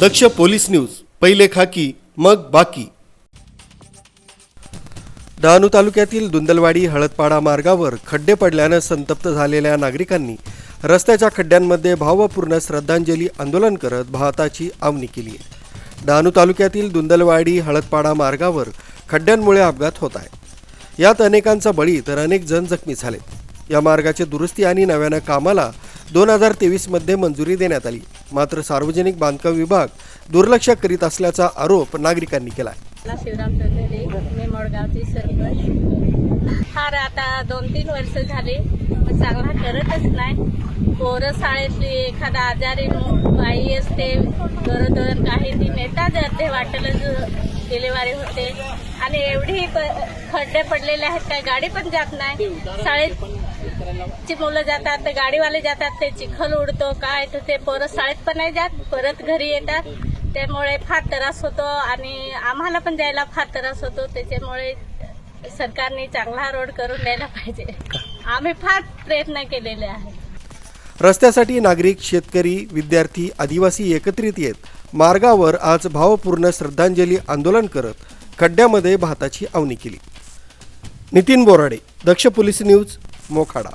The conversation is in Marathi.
दक्ष पोलीस न्यूज पहिले खाकी मग बाकी. डहाणू तालुक्यातील दुंदलवाडी हळदपाडा मार्गावर खड्डे पडल्यानं संतप्त झालेल्या नागरिकांनी रस्त्याच्या खड्ड्यांमध्ये भावपूर्ण श्रद्धांजली आंदोलन करत भाताची आवनी केली आहे. डहाणू तालुक्यातील दुंदलवाडी हळदपाडा मार्गावर खड्ड्यांमुळे अपघात होत आहे. यात अनेकांचा बळी तर अनेक जण जखमी झाले या मार्गाची दुरुस्ती आणि नव्यानं कामाला दोन हजार तेवीसमध्ये मंजुरी देण्यात आली. मात्र सार्वजनिक बांधकाम विभाग दुर्लक्ष करीत असल्याचा आरोप नागरिकांनी केला शिवराम मी मडगावची फार आता दोन तीन वर्ष झाले चांगला करतच नाही. पोरं शाळेतली एखादा आजारी बाई असते गरोदर काही ती नेता जर ते वाटलं डिलिव्हरी होते. आणि एवढी प- खड्डे पडलेले आहेत काय गाडी पण जात नाही. शाळेत ची मुलं जातात ते गाडीवाले जातात ते चिखल उडतो काय तर ते परत शाळेत पण नाही जात परत घरी येतात. त्यामुळे फार त्रास होतो आणि आम्हाला पण जायला फार त्रास होतो. त्याच्यामुळे सरकारने चांगला रोड करून द्यायला पाहिजे. आम्ही फार प्रयत्न केलेले आहेत रस्त्यासाठी नागरिक शेतकरी विद्यार्थी आदिवासी एकत्रित येत. मार्गावर आज भावपूर्ण श्रद्धांजली आंदोलन करत खड्ड्यामध्ये भाताची आवनी केली. Nitin Borade Daksh police news Mokhada.